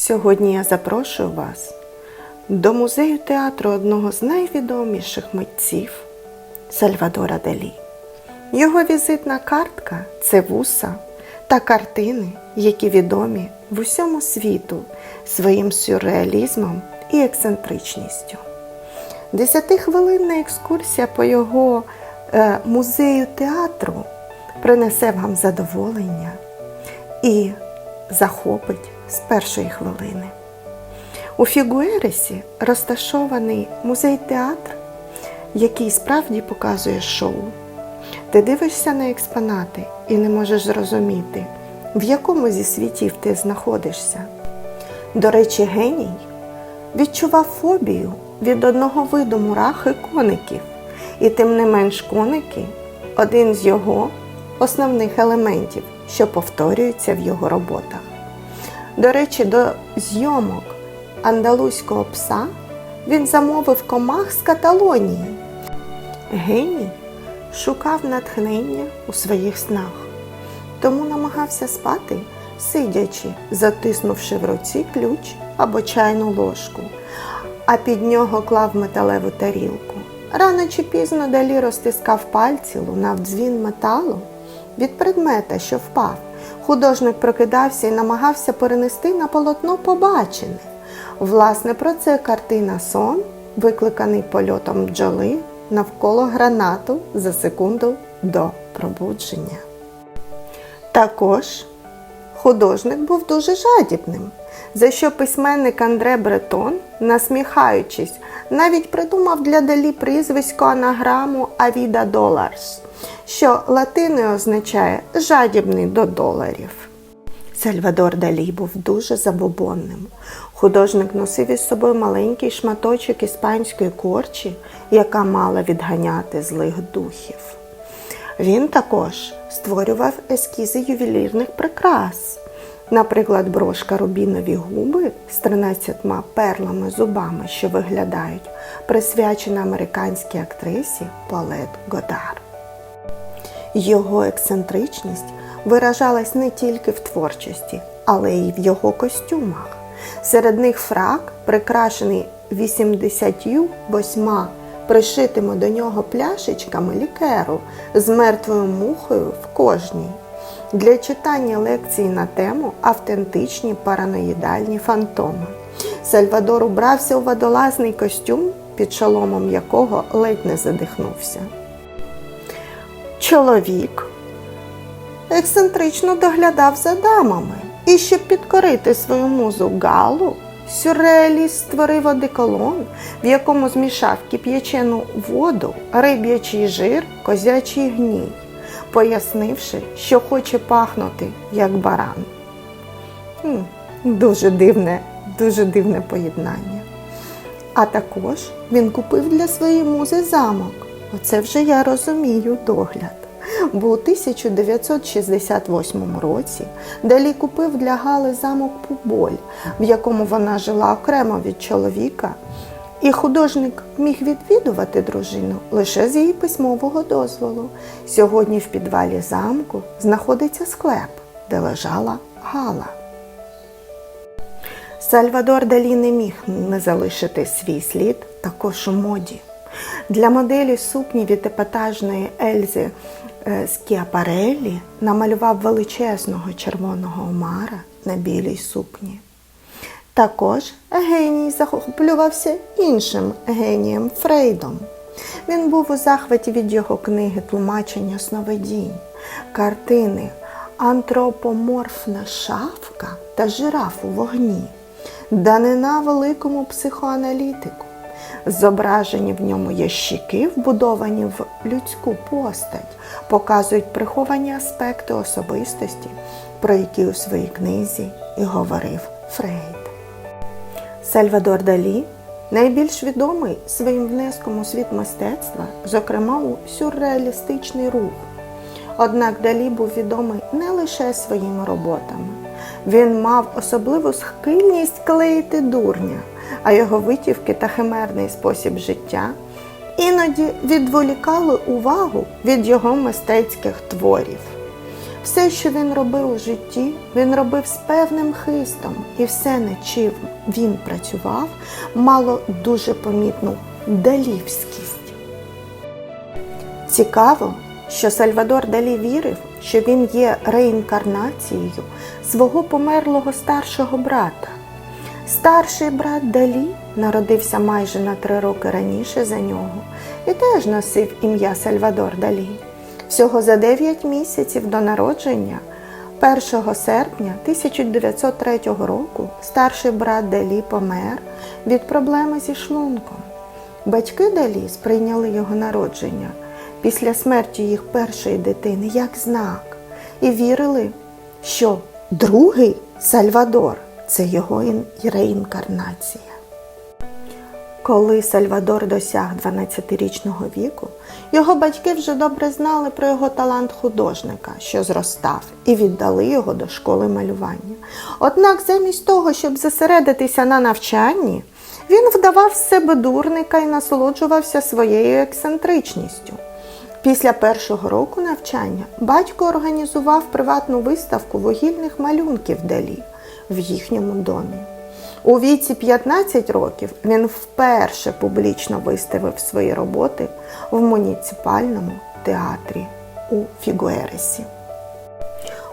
Сьогодні я запрошую вас до музею театру одного з найвідоміших митців Сальвадора Далі. Його візитна картка це вуса та картини, які відомі в усьому світу своїм сюрреалізмом і ексцентричністю. Десятихвилинна екскурсія по його е, музею театру принесе вам задоволення і захопить з першої хвилини. У Фігуересі розташований музей-театр, який справді показує шоу. Ти дивишся на експонати і не можеш зрозуміти, в якому зі світів ти знаходишся. До речі, геній відчував фобію від одного виду мурах і коників, і тим не менш коники один з його основних елементів, що повторюються в його роботах. До речі, до зйомок андалузького пса він замовив комах з Каталонії. Геній шукав натхнення у своїх снах, тому намагався спати, сидячи, затиснувши в руці ключ або чайну ложку, а під нього клав металеву тарілку. Рано чи пізно далі розтискав пальці, лунав дзвін металу від предмета, що впав. Художник прокидався і намагався перенести на полотно побачене. Власне, про це картина Сон, викликаний польотом бджоли навколо гранату за секунду до пробудження. Також художник був дуже жадібним, за що письменник Андре Бретон, насміхаючись, навіть придумав для Далі прізвисько анаграму Авіда Доларс, що латиною означає жадібний до доларів. Сальвадор Далі був дуже забобонним. Художник носив із собою маленький шматочок іспанської корчі, яка мала відганяти злих духів. Він також створював ескізи ювелірних прикрас, наприклад, брошка рубінові губи з 13 перлами зубами, що виглядають, присвячена американській актрисі Полет Годар. Його ексцентричність виражалась не тільки в творчості, але й в його костюмах. Серед них фрак, прикрашений 88 пришитими до нього пляшечками лікеру з мертвою мухою в кожній. Для читання лекцій на тему автентичні параноїдальні фантоми. Сальвадор убрався у водолазний костюм, під шоломом якого ледь не задихнувся. Чоловік ексцентрично доглядав за дамами. І щоб підкорити свою музу Галу, сюрреаліст створив одеколон, в якому змішав кип'ячену воду, риб'ячий жир, козячий гній, пояснивши, що хоче пахнути як баран. Хм, Дуже дивне, дуже дивне поєднання. А також він купив для своєї музи замок. Оце вже я розумію догляд. Бо у 1968 році Далі купив для Гали замок Пуболь, в якому вона жила окремо від чоловіка, і художник міг відвідувати дружину лише з її письмового дозволу. Сьогодні в підвалі замку знаходиться склеп, де лежала Гала. Сальвадор Далі не міг не залишити свій слід також у моді. Для моделі сукні від епатажної Ельзи Скіапареллі намалював величезного червоного омара на білій сукні. Також геній захоплювався іншим генієм Фрейдом. Він був у захваті від його книги Тлумачення сновидінь, картини Антропоморфна шавка та жираф у вогні, данина великому психоаналітику. Зображені в ньому ящики, вбудовані в людську постать, показують приховані аспекти особистості, про які у своїй книзі і говорив Фрейд. Сальвадор Далі найбільш відомий своїм внеском у світ мистецтва, зокрема у сюрреалістичний рух. Однак Далі був відомий не лише своїми роботами. Він мав особливу схильність клеїти дурня, а його витівки та химерний спосіб життя іноді відволікали увагу від його мистецьких творів. Все, що він робив у житті, він робив з певним хистом, і все, над чим він працював, мало дуже помітну далівськість. Цікаво, що Сальвадор Далі вірив, що він є реінкарнацією свого померлого старшого брата. Старший брат Далі народився майже на три роки раніше за нього і теж носив ім'я Сальвадор Далі. Всього за 9 місяців до народження, 1 серпня 1903 року, старший брат Далі помер від проблеми зі шлунком. Батьки Далі сприйняли його народження після смерті їх першої дитини як знак і вірили, що другий Сальвадор це його реінкарнація. Коли Сальвадор досяг 12-річного віку, його батьки вже добре знали про його талант художника, що зростав, і віддали його до школи малювання. Однак, замість того, щоб зосередитися на навчанні, він вдавав з себе дурника і насолоджувався своєю ексцентричністю. Після першого року навчання батько організував приватну виставку вугільних малюнків Далі в їхньому домі. У віці 15 років він вперше публічно виставив свої роботи в муніципальному театрі у Фігуересі.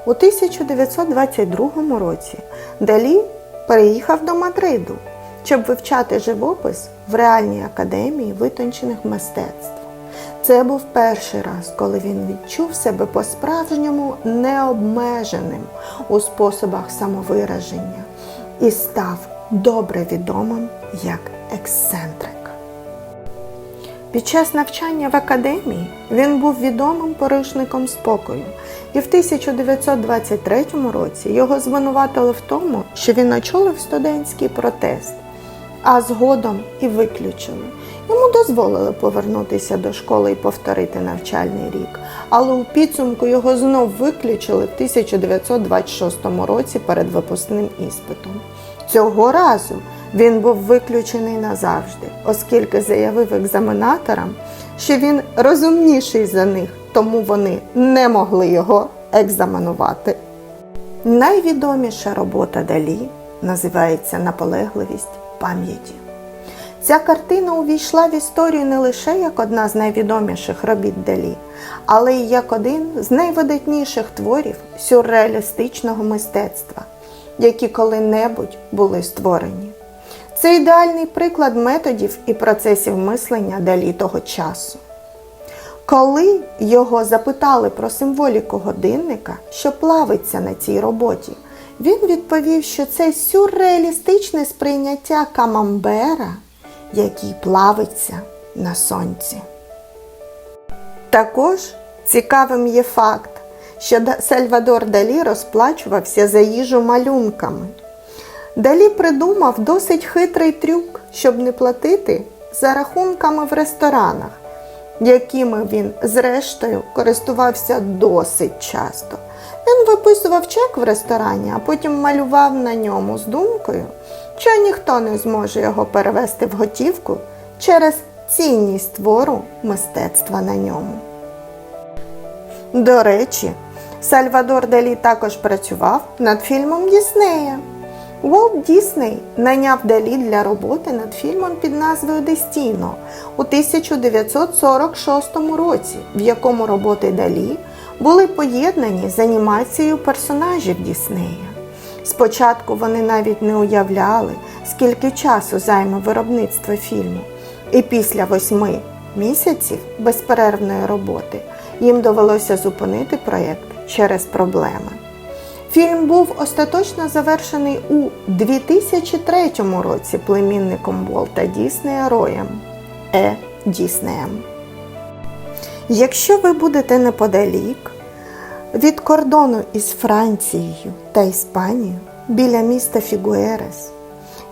У 1922 році Далі переїхав до Мадриду, щоб вивчати живопис в Реальній академії витончених мистецтв. Це був перший раз, коли він відчув себе по-справжньому необмеженим у способах самовираження і став добре відомим як ексцентрик. Під час навчання в академії він був відомим порушником спокою, і в 1923 році його звинуватили в тому, що він очолив студентський протест, а згодом і виключили. Йому дозволили повернутися до школи і повторити навчальний рік, але у підсумку його знов виключили в 1926 році перед випускним іспитом. Цього разу він був виключений назавжди, оскільки заявив екзаменаторам, що він розумніший за них, тому вони не могли його екзаменувати. Найвідоміша робота Далі називається Наполегливість пам'яті. Ця картина увійшла в історію не лише як одна з найвідоміших робіт Далі, але й як один з найвидатніших творів сюрреалістичного мистецтва, які коли-небудь були створені. Це ідеальний приклад методів і процесів мислення Далі того часу. Коли його запитали про символіку годинника, що плавиться на цій роботі, він відповів, що це сюрреалістичне сприйняття камамбера, який плавиться на сонці. Також цікавим є факт, що Сальвадор Далі розплачувався за їжу малюнками. Далі придумав досить хитрий трюк, щоб не платити за рахунками в ресторанах, якими він, зрештою, користувався досить часто. Він виписував чек в ресторані, а потім малював на ньому з думкою, що ніхто не зможе його перевести в готівку через цінність твору мистецтва на ньому. До речі, Сальвадор Далі також працював над фільмом Діснея. Уолт Дісней найняв Далі для роботи над фільмом під назвою Дестіно у 1946 році, в якому роботи Далі були поєднані з анімацією персонажів Діснея. Спочатку вони навіть не уявляли, скільки часу займе виробництво фільму, і після восьми місяців безперервної роботи їм довелося зупинити проєкт через проблеми. Фільм був остаточно завершений у 2003 році племінником Волта Діснея Роєм Е. Діснеєм. Якщо ви будете неподалік від кордону із Францією та Іспанією біля міста Фігуерес,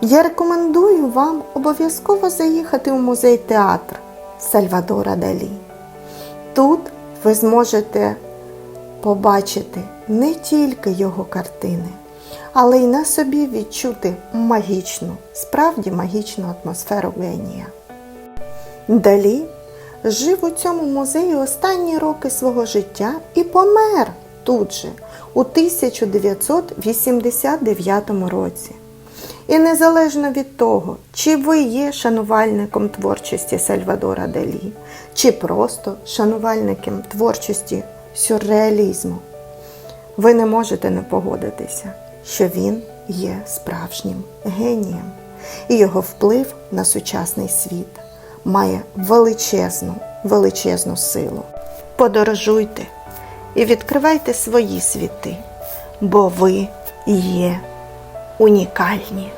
я рекомендую вам обов'язково заїхати у музей театр Сальвадора Далі. Тут ви зможете побачити не тільки його картини, але й на собі відчути магічну, справді магічну атмосферу генія. Далі жив у цьому музеї останні роки свого життя і помер тут же, у 1989 році. І незалежно від того, чи ви є шанувальником творчості Сальвадора Далі, чи просто шанувальником творчості сюрреалізму, ви не можете не погодитися, що він є справжнім генієм, і його вплив на сучасний світ має величезну, величезну силу. Подорожуйте і відкривайте свої світи, бо ви є унікальні.